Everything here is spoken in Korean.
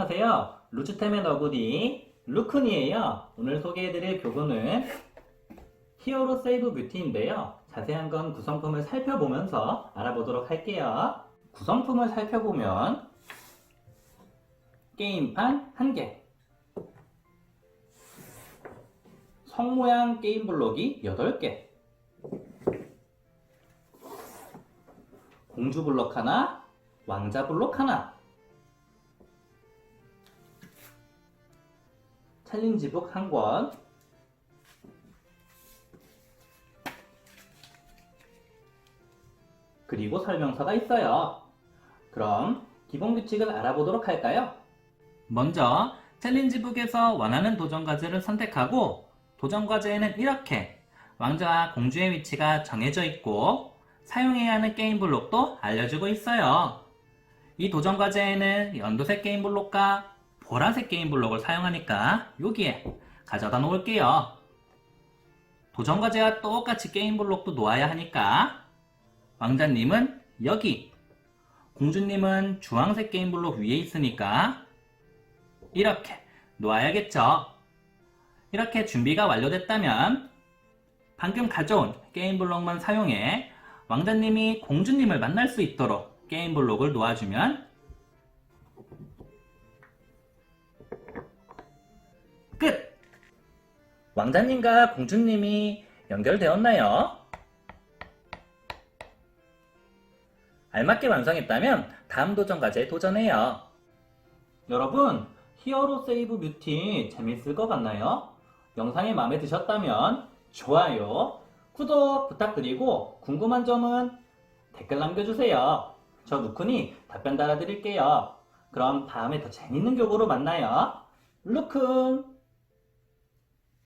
안녕하세요. 루츠템의 너구리 루큰이에요. 오늘 소개해드릴 교구는 히어로 세이브 뷰티인데요. 자세한 건 구성품을 살펴보면서 알아보도록 할게요. 구성품을 살펴보면 게임판 1개 성모양 게임 블록이 8개 공주 블록 하나 왕자 블록 하나 챌린지북 한 권, 그리고 설명서가 있어요. 그럼 기본 규칙을 알아보도록 할까요? 먼저 챌린지북에서 원하는 도전 과제를 선택하고 도전 과제에는 이렇게 왕자와 공주의 위치가 정해져 있고 사용해야 하는 게임 블록도 알려주고 있어요. 이 도전 과제에는 연두색 게임 블록과 보라색 게임 블록을 사용하니까 여기에 가져다 놓을게요. 도전 과제와 똑같이 게임 블록도 놓아야 하니까 왕자님은 여기, 공주님은 주황색 게임 블록 위에 있으니까 이렇게 놓아야겠죠. 이렇게 준비가 완료됐다면 방금 가져온 게임 블록만 사용해 왕자님이 공주님을 만날 수 있도록 게임 블록을 놓아주면 왕자님과 공주님이 연결되었나요? 알맞게 완성했다면 다음 도전 과제에 도전해요. 여러분, 히어로 세이브 뷰티 재밌을 것 같나요? 영상이 마음에 드셨다면 좋아요, 구독 부탁드리고 궁금한 점은 댓글 남겨주세요. 저 누쿤이 답변 달아드릴게요. 그럼 다음에 더 재밌는 교구로 만나요. 루쿤!